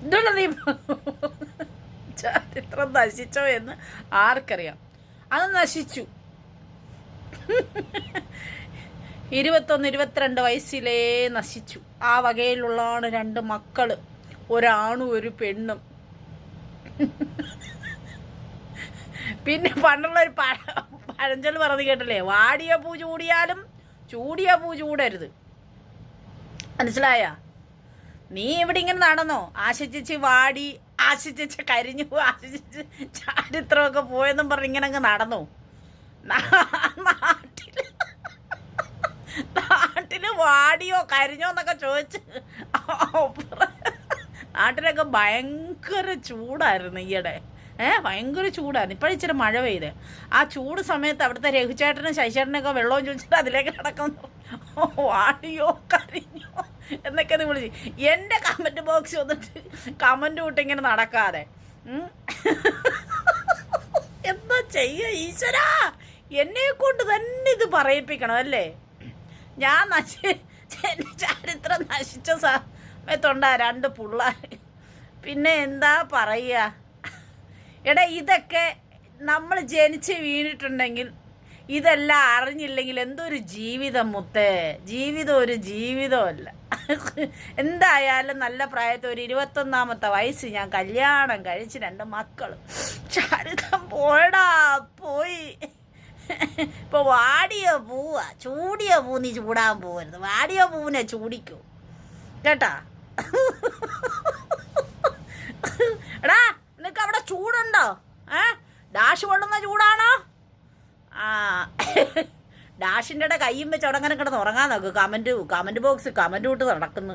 ചരിത്രം നശിച്ചോ എന്ന് ആർക്കറിയാം. അത് നശിച്ചു. ഇരുപത്തൊന്ന് ഇരുപത്തിരണ്ട് വയസ്സിലേ നശിച്ചു. ആ വകയിലുള്ളതാണ് രണ്ട് മക്കൾ. ഒരാണും ഒരു പെണ്ണും. പിന്നെ പണ്ടുള്ള ഒരു പഴ പഴഞ്ചൊൽ പറഞ്ഞു കേട്ടല്ലേ? വാടിയ പൂ ചൂടിയാലും ചൂടിയ പൂ ചൂടരുത്. മനസ്സിലായ? നീ ഇവിടെ ഇങ്ങനെ നടന്നോ? ആശിച്ച് വാടി ആശിച്ച് കരിഞ്ഞു ആശിച്ച് ചാരിത്രമൊക്കെ പോയെന്നും പറഞ്ഞ് ഇങ്ങനെ അങ്ങ് നടന്നു? നാട്ടിൽ നാട്ടിൽ വാടിയോ കരിഞ്ഞോ എന്നൊക്കെ ചോദിച്ച് നാട്ടിലൊക്കെ ഭയങ്കര ചൂടായിരുന്നു ഈയിടെ. ഏ ഭയങ്കര ചൂടായിരുന്നു. ഇപ്പോഴും ഇച്ചിരി മഴ പെയ്ത്. ആ ചൂട് സമയത്ത് അവിടുത്തെ രഘുചേട്ടനും ശശിചേട്ടനൊക്കെ വെള്ളവും ചോദിച്ചിട്ട് അതിലേക്ക് കിടക്കുന്നു വാടിയോ കരിഞ്ഞോ? എന്നൊക്കെ അത് വിളിച്ച്. എന്റെ കമന്റ് ബോക്സ് വന്നിട്ട് കമന്റ് വിട്ട് ഇങ്ങനെ നടക്കാതെ. എന്താ ചെയ്യ ഈശ്വരാ? എന്നെ കൊണ്ട് തന്നെ ഇത് പറയിപ്പിക്കണം അല്ലേ? ഞാൻ നശി ചരിത്രം നശിച്ച സമയത്തുണ്ടാ രണ്ട് പിള്ളേർ പിന്നെ എന്താ പറയുക? എടാ ഇതൊക്കെ നമ്മൾ ജനിച്ച് വീണിട്ടുണ്ടെങ്കിൽ ഇതെല്ലാം അറിഞ്ഞില്ലെങ്കിൽ എന്തൊരു ജീവിതം മുത്തേ? ജീവിതം ഒരു ജീവിതമല്ല. എന്തായാലും നല്ല പ്രായത്തിൽ ഒരു ഇരുപത്തൊന്നാമത്തെ വയസ്സ് ഞാൻ കല്യാണം കഴിച്ച് രണ്ട് മക്കൾ ചരിതം പോടാ പോയി. ഇപ്പൊ വാടിയ പൂവാ. ചൂടിയ പൂ നീ ചൂടാൻ പോകരുത്. വാടിയ പൂവിനെ ചൂടിക്കൂ. കേട്ടാ? എടാ നിനക്ക് അവിടെ ചൂടുണ്ടോ? ഏ? ഡാഷ് കൊള്ളുന്ന ചൂടാണോ? ആ. ഡാഷിന്റെ കയ്യും വെച്ച് അവിടെ അങ്ങനെ കിടന്ന് ഉറങ്ങാൻ നോക്ക്. കമന്റ് കമന്റ് ബോക്സ് കമന്റ് വിട്ട് നടക്കുന്നു.